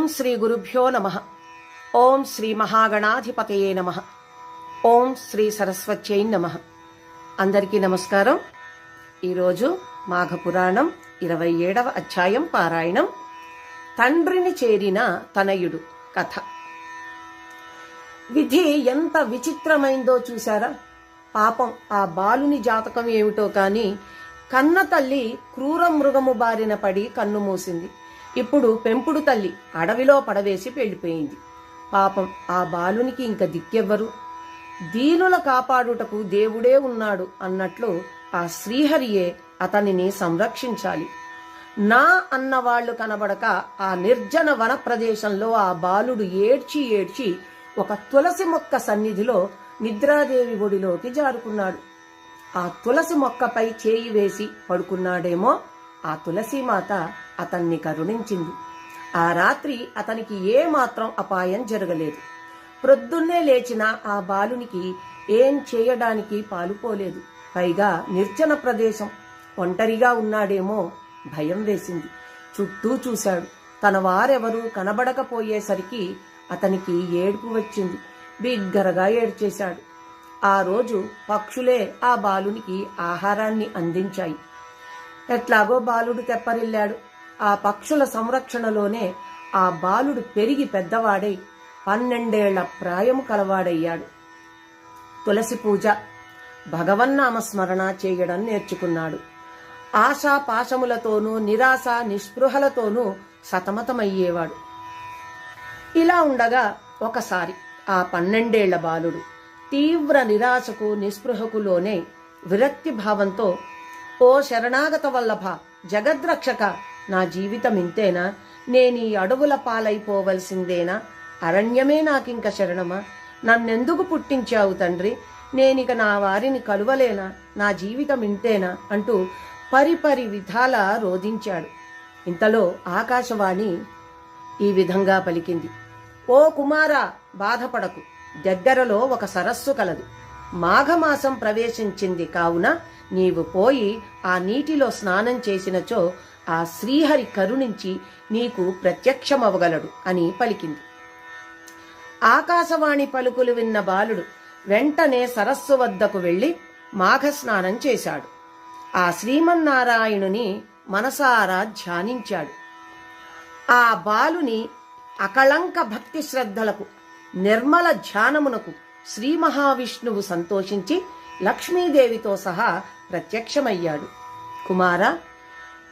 ఓం శ్రీ గురుభ్యో నమ. ఓం శ్రీ మహాగణాధిపతయే నమ. ఓం శ్రీ సరస్వత్యై నమ. అందరికీ నమస్కారం. ఈరోజు మాఘ పురాణం ఇరవై ఏడవ అధ్యాయం పారాయణం. తండ్రిని చేరిన తనయుడు కథ. విధి ఎంత విచిత్రమైందో చూశారా? పాపం ఆ బాలుని జాతకం ఏమిటో కాని కన్న తల్లి క్రూర మృగము బారిన పడి కన్ను మూసింది. ఇప్పుడు పెంపుడు తల్లి అడవిలో పడవేసి వెళ్ళిపోయింది పాపం ఆ బాలునికి ఇంక దిక్కెవ్వరు. దీనుల కాపాడుటకు దేవుడే ఉన్నాడు అన్నట్లు ఆ శ్రీహరియే అతనిని సంరక్షించాలి. నా అన్నవాళ్ళు కనబడక ఆ నిర్జన వన ప్రదేశంలో ఆ బాలుడు ఏడ్చి ఏడ్చి ఒక తులసి మొక్క సన్నిధిలో నిద్రాదేవి ఒడిలోకి జారుకున్నాడు. ఆ తులసి మొక్కపై చేయి వేసి పడుకున్నాడేమో ఆ తులసీమాత అతన్ని కరుణించింది. ఆ రాత్రి అతనికి ఏమాత్రం అపాయం జరగలేదు. ప్రొద్దున్నే లేచిన ఆ బాలునికి ఏం చేయడానికి పాలుపోలేదు పైగా నిర్జన ప్రదేశం. ఒంటరిగా ఉన్నాడేమో భయం వేసింది. చుట్టూ చూశాడు. తన వారెవరూ కనబడకపోయేసరికి అతనికి ఏడుపు వచ్చింది. బిగ్గరగా ఏడ్చేశాడు. ఆ రోజు పక్షులే ఆ బాలునికి ఆహారాన్ని అందించాయి. ఎట్లాగో బాలుడు తెప్పరిల్లాడు. ఆ పక్షుల సంరక్షణలోనే ఆ బాలుడు పెరిగి పెద్దవాడై పన్నెండేళ్ళ ప్రాయము కలవాడయ్యాడు. తులసి పూజ భగవన్నామస్మరణ చేయడం నేర్చుకున్నాడు. ఆశా పాశములతోనూ నిరాశ నిస్పృహలతోనూ సతమతమయ్యేవాడు. ఇలా ఉండగా ఒకసారి ఆ పన్నెండేళ్ళ బాలుడు తీవ్ర నిరాశకు నిస్పృహకులోనే విరక్తి భావంతో ఓ శరణాగత వల్లభ జగద్రక్షక నా జీవితం ఇంతేనా? నేనీ అడవుల పాలైపోవలసిందేనా? అరణ్యమే నాకింక శరణమా? నన్నెందుకు పుట్టించావు తండ్రి? నేనిక నా వారిని కలువలేనా? నా జీవితం ఇంతేనా? అంటూ పరిపరి విధాల రోధించాడు. ఇంతలో ఆకాశవాణి ఈ విధంగా పలికింది. ఓ కుమారా బాధపడకు. దగ్గరలో ఒక సరస్సు కలదు. మాఘమాసం ప్రవేశించింది కావున నీవు పోయి ఆ నీటిలో స్నానం చేసినచో ఆ శ్రీహరి కరుణించి నీకు ప్రత్యక్షమవగలడు అని పలికింది. ఆకాశవాణి పలుకులు విన్న బాలుడు వెంటనే సరస్సు వద్దకు వెళ్ళి మాఘస్నానం చేశాడు. ఆ శ్రీమన్నారాయణుని మనసారా ధ్యానించాడు. ఆ బాలుని అకళంక భక్తి శ్రద్ధలకు నిర్మల ధ్యానమునకు శ్రీ మహావిష్ణువు సంతోషించి లక్ష్మీదేవితో సహా ప్రత్యక్షమయ్యాడు. కుమారా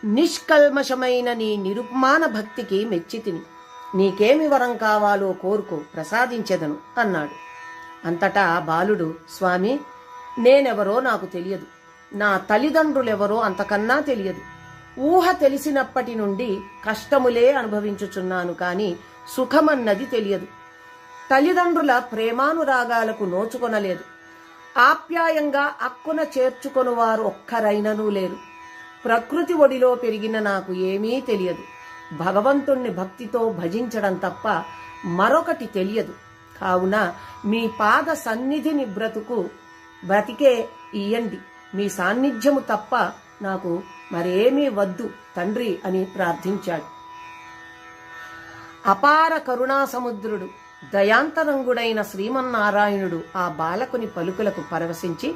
నిష్కల్మషమైన నీ నిరుపమాన భక్తికి మెచ్చితిని నీకేమి వరం కావాలో కోరుకో ప్రసాదించెదను అన్నాడు. అంతటా బాలుడు స్వామి నేనెవరో నాకు తెలియదు. నా తల్లిదండ్రులెవరో అంతకన్నా తెలియదు. ఊహ తెలిసినప్పటి నుండి కష్టములే అనుభవించుచున్నాను కాని సుఖమన్నది తెలియదు. తల్లిదండ్రుల ప్రేమానురాగాలకు నోచుకొనలేదు. ఆప్యాయంగా అక్కున చేర్చుకొనువారు ఒక్కరైననూ లేరు. ప్రకృతి ఒడిలో పెరిగిన నాకు ఏమీ తెలియదు. భగవంతుణ్ణి భక్తితో భజించడం తప్ప మరొకటి తెలియదు. కావున మీ పాద సన్నిధిని బ్రతుకు బ్రతికే ఇయ్యండి. మీ సాన్నిధ్యము తప్ప నాకు మరేమీ వద్దు తండ్రి అని ప్రార్థించాడు. అపార కరుణా సముద్రుడు దయాంతరంగుడైన శ్రీమన్నారాయణుడు ఆ బాలకుని పలుకులకు పరవశించి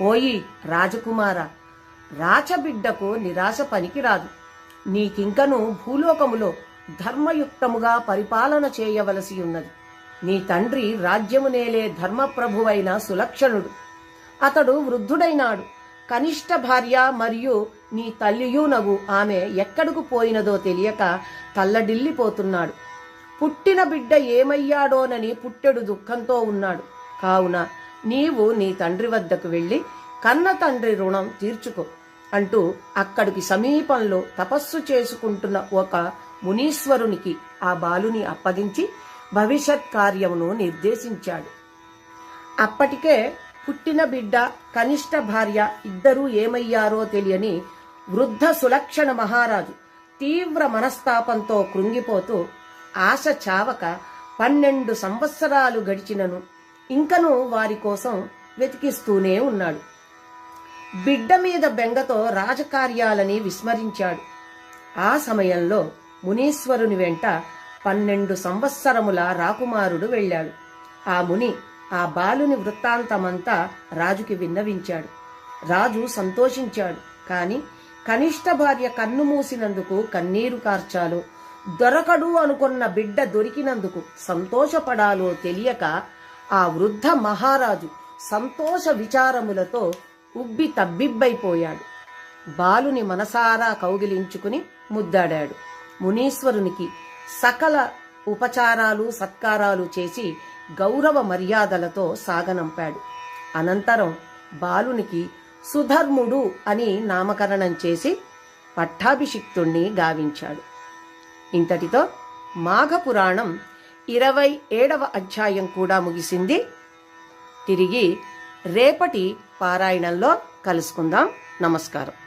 పోయి రాజకుమార రాచబిడ్డకు నిరాశ పనికిరాదు. నీకింకను భూలోకములో ధర్మయుక్తముగా పరిపాలన చేయవలసి ఉన్నది. నీ తండ్రి రాజ్యమునేలే ధర్మప్రభువైన సులక్షణుడు. అతడు వృద్ధుడైనాడు. కనిష్ట భార్య మరియు నీ తల్లియునగు ఆమె ఎక్కడకు పోయినదో తెలియక తల్లడిల్లిపోతున్నాడు. పుట్టిన బిడ్డ ఏమయ్యాడోనని పుట్టెడు దుఃఖంతో ఉన్నాడు. కావున నీవు నీ తండ్రి వద్దకు వెళ్ళి కన్న తండ్రి రుణం తీర్చుకో. అంటూ అక్కడికి సమీపంలో తపస్సు చేసుకుంటున్న ఒక మునీశ్వరునికి ఆ బాలుని అప్పగించి భవిష్యత్ కార్యమును నిర్దేశించాడు. అప్పటికే పుట్టిన బిడ్డ కనిష్ట భార్య ఇద్దరూ ఏమయ్యారో తెలియని వృద్ధ సులక్షణ మహారాజు తీవ్ర మనస్తాపంతో కృంగిపోతూ ఆశ చావక పన్నెండు సంవత్సరాలు గడిచినను ఇంకనూ వారి కోసం వెతికిస్తూనే ఉన్నాడు. బిడ్డ మీద బెంగతో రాజకార్యాలని విస్మరించాడు. ఆ సమయంలో మునీశ్వరుని వెంట పన్నెండు సంవత్సరముల రాకుమారుడు వెళ్ళాడు. ఆ ముని ఆ బాలుని వృత్తాంతమంతా రాజుకి విన్నవించాడు. రాజు సంతోషించాడు. కాని కనిష్ట భార్య కన్ను మూసినందుకు కన్నీరు కార్చాలో దొరకడు అనుకున్న బిడ్డ దొరికినందుకు సంతోషపడాలో తెలియక ఆ వృద్ధ మహారాజు సంతోష విచారములతో ఉబ్బి తబ్బిబ్బైపోయాడు. బాలుని మనసారా కౌగిలించుకుని ముద్దాడాడు. మునీశ్వరునికి సకల ఉపచారాలు సత్కారాలు చేసి గౌరవ మర్యాదలతో సాగనంపాడు. అనంతరం బాలునికి సుధర్ముడు అని నామకరణం చేసి పట్టాభిషిక్తుణ్ణి గావించాడు. ఇంతటితో మాఘపురాణం ఇరవై ఏడవ అధ్యాయం కూడా ముగిసింది. తిరిగి రేపటి పారాయణంలో కలుసుకుందాం. నమస్కారం.